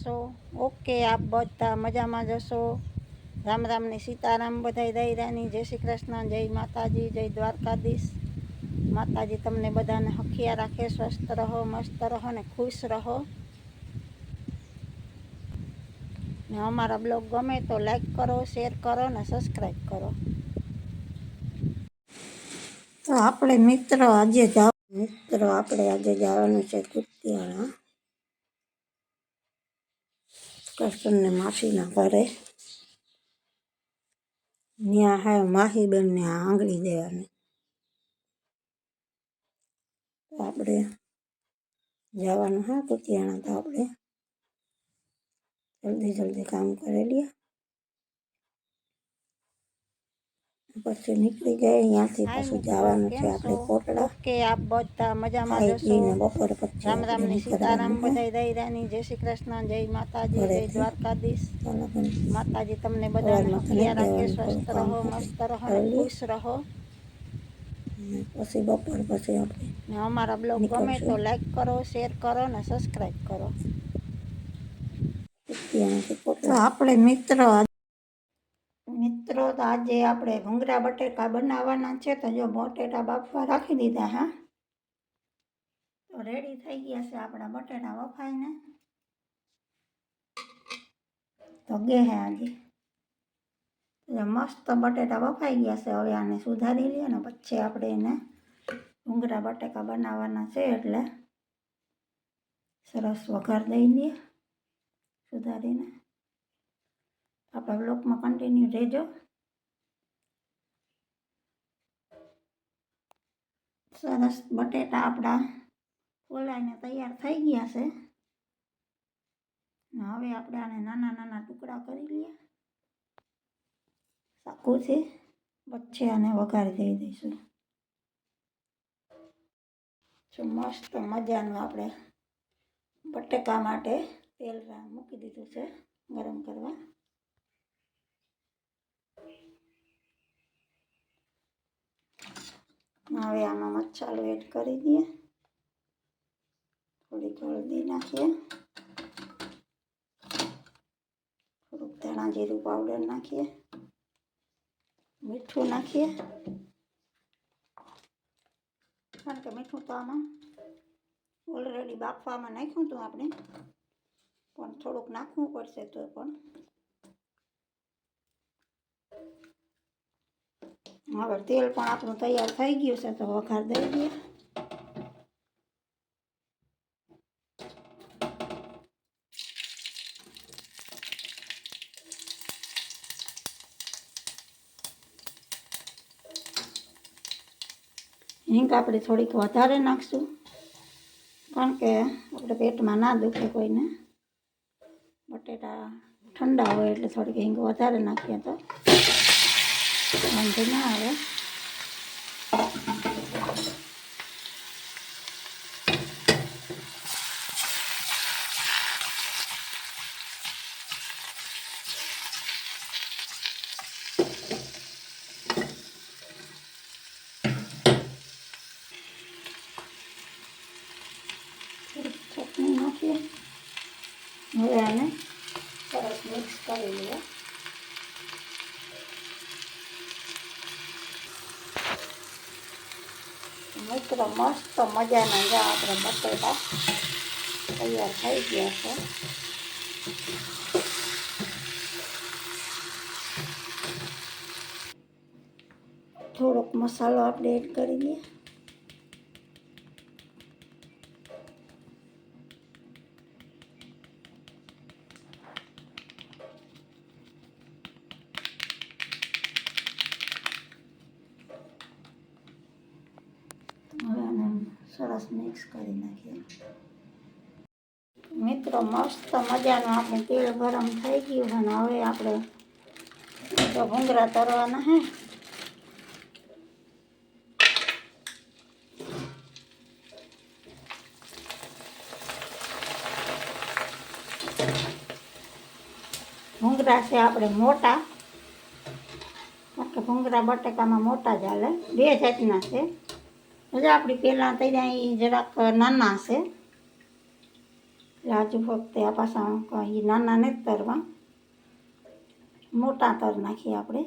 છો ઓકે, આપ બધા મજામાં જશો. રામ રામની સીતારામ બધાય દૈરાની જય શ્રી કૃષ્ણ, જય માતાજી, જય દ્વારકાધીશ. માતાજી, તમને બધાને હખિયા રાખે, સ્વસ્થ રહો, મસ્ત રહો ને ખુશ રહો. ને અમારા બ્લોગ ગમે તો લાઈક કરો, શેર કરો ને સબસ્ક્રાઈબ કરો. તો આપણે મિત્રો આજે જાવ મિત્રો આપણે આજે જવાનું છે કુતિયાળા કૃષ્ણને માસીના ઘરે ત્યાં હે માહીબેનને આંગળી દેવાની. તો આપણે જવાનું હા કુતિયાણા તો આપણે. જલ્દી જલ્દી કામ કરી લઈએ પછી નીકળી ગਏ અહીંયાથી પછી જવાનું છે આપણે કોટડા. કે આપ બધા મજામાં જશો? બપોર પછી રામ રામની સીતારામ બધાય દૈરાની જય શ્રી કૃષ્ણ જય માતાજી જય દ્વારકાધીશ. માતાજી તમને બધાને હખિયા રાખે સ્વસ્થ રહો મસ્ત રહો ખુશ રહો. પછી બપોર પછી આપણે ને અમારા બ્લોગ ગમે તો લાઈક કરો શેર કરો ને સબસ્ક્રાઈબ કરો. તો આપણે મિત્રો તો આજે આપણે ભૂંગળા બટેકા બનાવવાના છે તો જો બટેટા બાફવા રાખી દીધા, હા? તો રેડી થઈ ગયા છે આપણા બટેટા વફાઈને. તો ગે હે આજે મસ્ત બટેટા વફાઈ ગયા છે, હવે આને સુધારી લઈએ ને પછી આપણે એને ભૂંગળા બટેકા બનાવવાના છે એટલે સરસ વઘાર દઈ દઈએ સુધારીને. આપણા બ્લોકમાં કન્ટિન્યુ રહેજો. સરસ બટેટા આપણા ફોલાઈને તૈયાર થઈ ગયા છે. હવે આપણે આને નાના નાના ટુકડા કરી લઈએ. સાકુથી વચ્ચે આને વઘારી દઈ દઈશું. શું મસ્ત મજાનું આપણે બટેકા માટે તેલ મૂકી દીધું છે ગરમ કરવા. હવે આમાં મસાલો એડ કરી દઈએ. થોડીક હળદી નાખીએ. થોડુંક ધાણા જીરું પાવડર નાખીએ. મીઠું નાખીએ. કારણ કે મીઠું તો આમાં ઓલરેડી બાફવામાં નાખ્યું હતું આપણે. પણ થોડુંક નાખવું પડશે તો પણ હવે તેલ પણ આપણું તૈયાર થઈ ગયું છે તો વઘાર દઈ દઈએ. હિંગ આપણે થોડીક વધારે નાખશું, કારણ કે આપણે પેટમાં ના દુખે કોઈને. બટેટા ઠંડા હોય એટલે થોડીક હિંગ વધારે નાખીએ તો. વાંધો ના આવે થોડીક ચટણી નાખીએ હવે આને સરસ મિક્સ કરી લઈએ મિત્રો મસ્ત મજાના જા આપણે બટેટા તૈયાર થઈ ગયા છે. થોડોક મસાલો આપણે એડ કરી દઈએ સરસ મિક્સ કરી નાખીએ. મિત્રો, મસ્ત મજાનું આપણે તેલ ગરમ થઈ ગયું છે અને હવે આપણે જો ભૂંગળા તરવાના હે. ભૂંગળા છે આપણે મોટા. કારણ કે ભૂંગળા બટાકામાં મોટા જ હાલે. બે જાતના છે. હજી આપણી પહેલાં તૈયાર જરાક નાના છે એટલે હજુ ફક્ત આ પાછા કંઈ નાના નથી તરવા. મોટા તર નાખીએ આપણે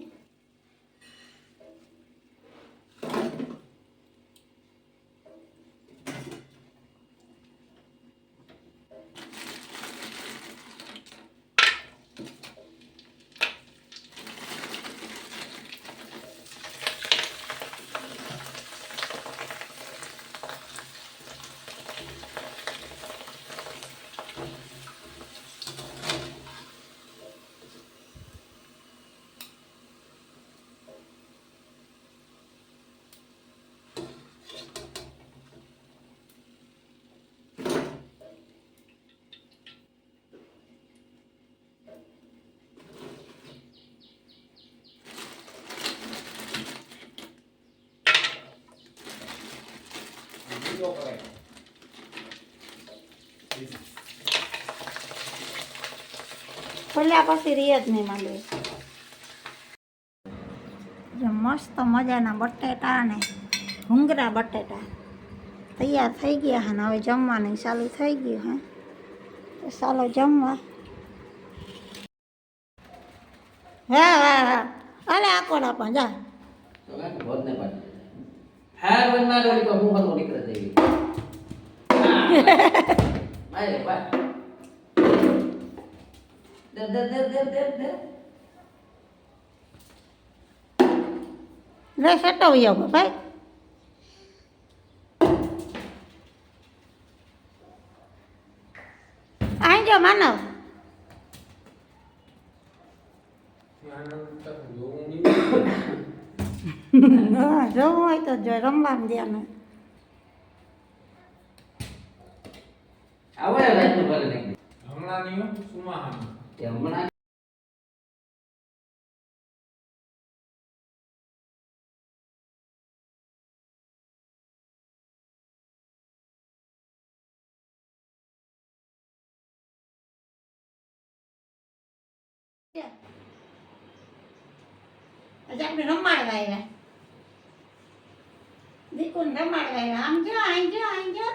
ખોલ્યા પછી રીએ જ નહીં માંડવી મસ્ત મજાના બટેટા ને ભૂંગરા બટેટા તૈયાર થઈ ગયા હે ને હવે જમવાનું ચાલુ થઈ ગયું હે તો ચાલો જમવા હા હા હા અરે કોણ આપણ જા હા રોજ ના રોજ હું હતો નીકળે જઈ Dır dır dır dır dır dır. Sát đầu dòng phải. Ai cho má nào? rồi tôi rồi lắm làm gì nữa ಅವೇ ರೈತರು ಬರಲಿಕ್ಕೆ ಹಂಗಾಗಿಯೂ ಸುಮಾರು હમણાં આજે આપણે રમાડવા આવ્યા દીકુને રમાડવા આવ્યા આમ જો આઈ જો આઈ જો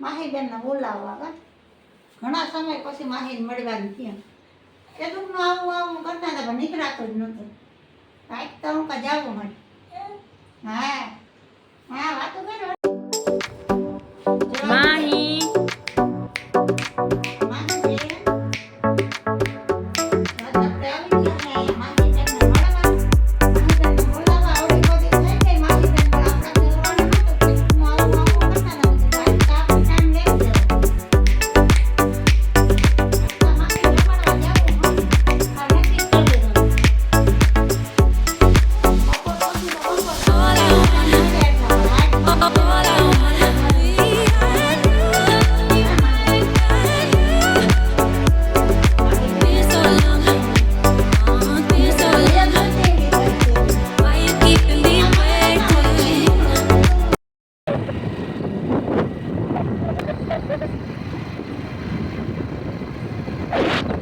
માહીબેનને બોલાવવા કા? ઘણા સમય પછી માહીને મળવાનું થયા દુઃખનું આવું આવું કરતા હતા, પણ નીકળાતું જ નહોતું. કાંઈક તો હું કાં જવું મને. હા. you